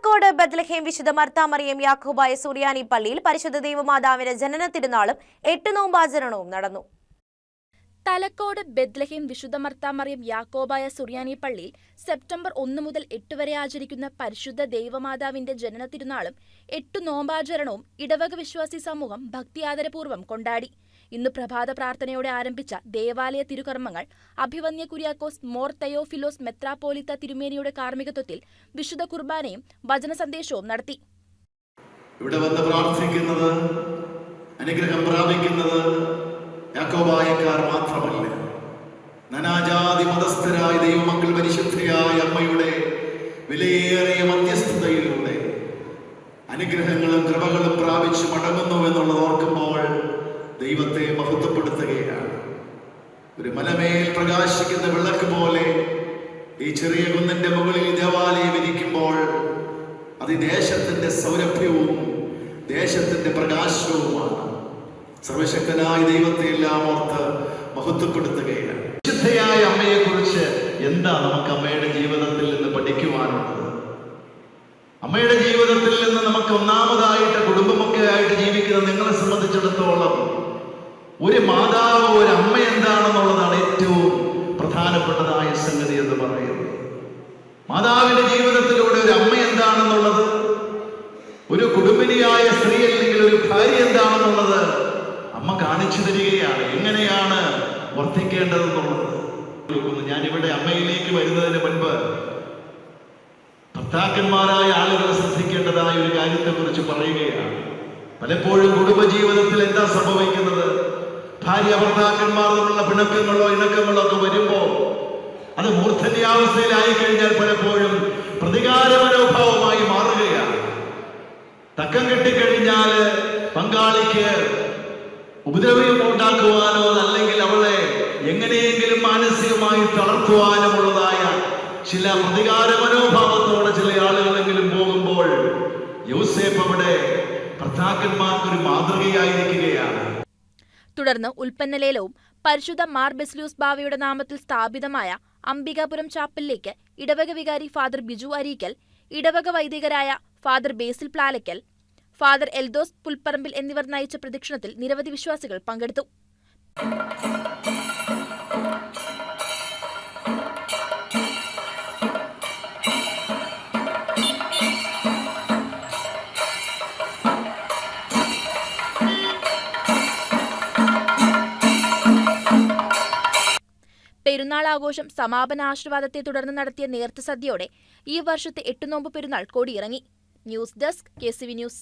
തലക്കോട് ബദ്ലഹേം വിശുദ്ധ മർത്താമറിയം യാക്കോബായ സുറിയാനി പള്ളിയിൽ പരിശുദ്ധ ദൈവമാതാവിന്റെ ജനന തിരുനാളും എട്ട് നോമ്പാചരണവും നടന്നു. തലക്കോട് ബെദ്ലഹേം വിശുദ്ധ മർത്താമറിയം യാക്കോബായ സുറിയാനി പള്ളിയിൽ സെപ്റ്റംബർ ഒന്ന് മുതൽ എട്ട് വരെ ആചരിക്കുന്ന പരിശുദ്ധ ദൈവമാതാവിന്റെ ജനന തിരുനാളും എട്ടു നോമ്പാചരണവും ഇടവക വിശ്വാസി സമൂഹം ഭക്തിയാദരപൂർവം കൊണ്ടാടി. ഇന്ന് പ്രഭാത പ്രാർത്ഥനയോടെ ആരംഭിച്ച ദേവാലയ തിരുകർമ്മങ്ങൾ അഭിവന്യ കുര്യാക്കോസ് മോർ തയോഫിലോസ് മെത്രാപ്പോലിത്ത തിരുമേനിയുടെ കാർമ്മികത്വത്തിൽ വിശുദ്ധ കുർബാനയും വചന സന്ദേശവും നടത്തി. ഇവിടെ വന്ന് പ്രാർത്ഥിക്കുന്നത് അനുഗ്രഹം പ്രാപിക്കുന്നത് യാക്കോബായക്കാർ മാത്രമല്ല. നാനാജാതി മതസ്ഥരായ ദൈവമക്കൾ പരിശുദ്ധയായ അമ്മയുടെ വിലയേറിയ മധ്യസ്ഥതയിലൂടെ അനുഗ്രഹങ്ങളും കൃപകളും പ്രാപിച്ചു മടങ്ങുന്നു എന്നുള്ളത് ഓർക്കുമ്പോൾ ദൈവത്തെ മഹത്വപ്പെടുത്തുകയാണ്. ഒരു മലമേൽ പ്രകാശിക്കുന്ന വിളക്ക് പോലെ ഈ ചെറിയ കുന്നിന്റെ മുകളിൽ ദേവാലയം ഇരിക്കുമ്പോൾ അത് ദേശത്തിന്റെ സൗരഭ്യവും ദേശത്തിന്റെ പ്രകാശവുമാണ്. സർവശക്തനായ ദൈവത്തെ എല്ലാം ഓർത്ത് മഹത്വപ്പെടുത്തുകയാണ്. വിശുദ്ധയായ അമ്മയെ കുറിച്ച് എന്താ നമുക്ക് അമ്മയുടെ ജീവിതത്തിൽ നിന്ന് പഠിക്കുവാനുള്ളത്? അമ്മയുടെ ജീവിതത്തിൽ നിന്ന് നമുക്ക് ഒന്നാമതായിട്ട് കുടുംബമൊക്കെ ആയിട്ട് ജീവിക്കുന്ന നിങ്ങളെ സംബന്ധിച്ചിടത്തോളം ഒരു മാതാവ് ഒരു അമ്മ എന്താണെന്നുള്ളതാണ് ഏറ്റവും പ്രധാനപ്പെട്ടതായ സംഗതി എന്ന് പറയുന്നത്. മാതാവിന്റെ ജീവിതത്തിലൂടെ ഒരു അമ്മ എന്താണെന്നുള്ളത് ഒരു കുടുംബിനിയായ സ്ത്രീ അല്ലെങ്കിൽ ഒരു ഭാര്യ എന്താണെന്നുള്ളത് അമ്മ കാണിച്ചു തരികയാണ്. എങ്ങനെയാണ് വർദ്ധിക്കേണ്ടതെന്നുള്ളത് ഞാൻ ഇവിടെ അമ്മയിലേക്ക് വരുന്നതിന് മുൻപ് ഭർത്താക്കന്മാരായ ആളുകൾ ശ്രദ്ധിക്കേണ്ടതായ ഒരു കാര്യത്തെ കുറിച്ച് പറയുകയാണ്. പലപ്പോഴും കുടുംബജീവിതത്തിൽ എന്താ സംഭവിക്കുന്നത്? ഭാര്യ ഭർത്താക്കന്മാർ തമ്മിലുള്ള പിണക്കങ്ങളോ ഇണക്കങ്ങളോ ഒക്കെ വരുമ്പോ അത് മൂർധന്യാവസ്ഥയിലായി കഴിഞ്ഞാൽ പലപ്പോഴും പ്രതികാര മനോഭാവമായി മാറുകയാണ്. തക്കം കെട്ടിക്കഴിഞ്ഞാൽ പങ്കാളിക്ക് ഉപദ്രവം ഉണ്ടാക്കുവാനോ അല്ലെങ്കിൽ അവളെ എങ്ങനെയെങ്കിലും മാനസികമായി തളർത്തുവാനുമുള്ളതായ ചില പ്രതികാര മനോഭാവത്തോടെ ചില ആളുകളെങ്കിലും പോകുമ്പോൾ യൂസേഫ് അവിടെ ഭർത്താക്കന്മാർക്കൊരു മാതൃകയായിരിക്കുകയാണ്. തുടർന്ന് ഉൽപ്പന്നലേലവും പരിശുദ്ധ മാർ ബെസ്ലൂസ് ബാവയുടെ നാമത്തിൽ സ്ഥാപിതമായ അംബികാപുരം ചാപ്പലിലേക്ക് ഇടവക വികാരി ഫാദർ ബിജു അരീക്കൽ ഇടവക വൈദികരായ father Basil Plalackal father Eldhose Pulparambil എന്നിവർ നയിച്ച പ്രദക്ഷിണത്തിൽ നിരവധി വിശ്വാസികൾ പങ്കെടുത്തു. പെരുന്നാൾ ആഘോഷം സമാപന ആശീർവാദത്തെ തുടർന്ന് നടത്തിയ നേർത്ത സദ്യയോടെ ഈ വർഷത്തെ എട്ടുനോമ്പ് പെരുന്നാൾ കൊടിയിറങ്ങി. News desk K news.